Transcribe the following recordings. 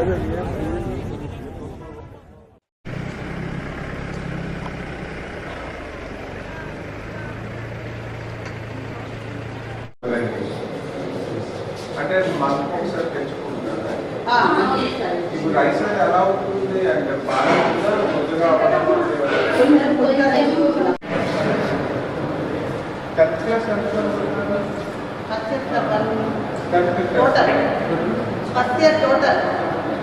అంటే మనకు ఒకసారి తెచ్చుకుంటున్నారు ఇప్పుడు రైస్ అనేది ఎలా ఉంటుంది అంటే బాగా కొద్దిగా టెన్త్ క్లాస్ ఎంత టోటల్ ఫస్ట్ ఇయర్ టోటల్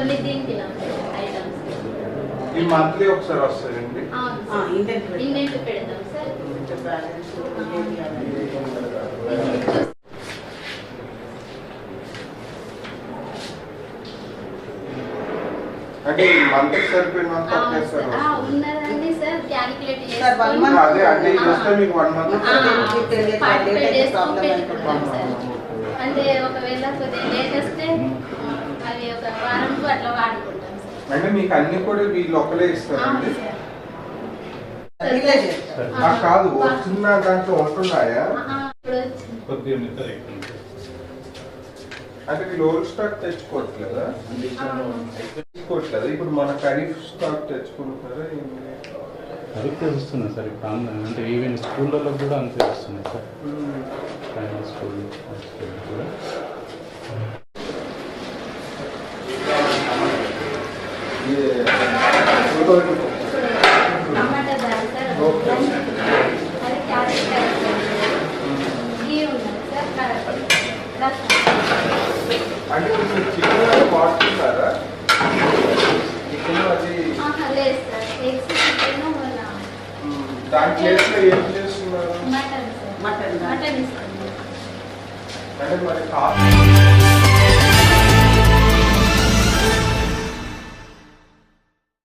కొన్ని దీనికి ఐటమ్స్ ఈ మంత్లీ ఒకసారి ఇండెంట్ పెడతాం. సార్. అంటే ఈ మంత్ చేస్తారు సార్. ఉన్నదండి క్యాలిక్యులేట్ అదే అంటే మీకు వన్ మంత్ అంటే ఒకవేళ కొద్దిగా అట్లా వాడుకుంటాం సార్. అంటే మీకు అన్ని కూడా వీళ్ళు ఒక్కలే ఇస్తారండి కాదు వస్తున్న దాంట్లో ఉంటున్నాయా? అంటే వీళ్ళు ఓల్డ్ స్టాక్ తెచ్చుకోవట్లేదా? తెచ్చుకోవట్లేదు? ఇప్పుడు మన ఖరీఫ్ స్టాక్ తెచ్చుకుంటున్నారా? అవి వస్తున్నాయి సార్ ఇప్పుడు అంటే ఈవెన్ స్కూళ్ళలో కూడా అంతే వస్తున్నాయి సార్. స్కూల్ కూడా. అంటే మీరు చికెన్ వాడుతున్నారా చికెన్ అది దాని ప్లేస్లో ఏం చేస్తున్నారు అంటే మరి కాస్ట్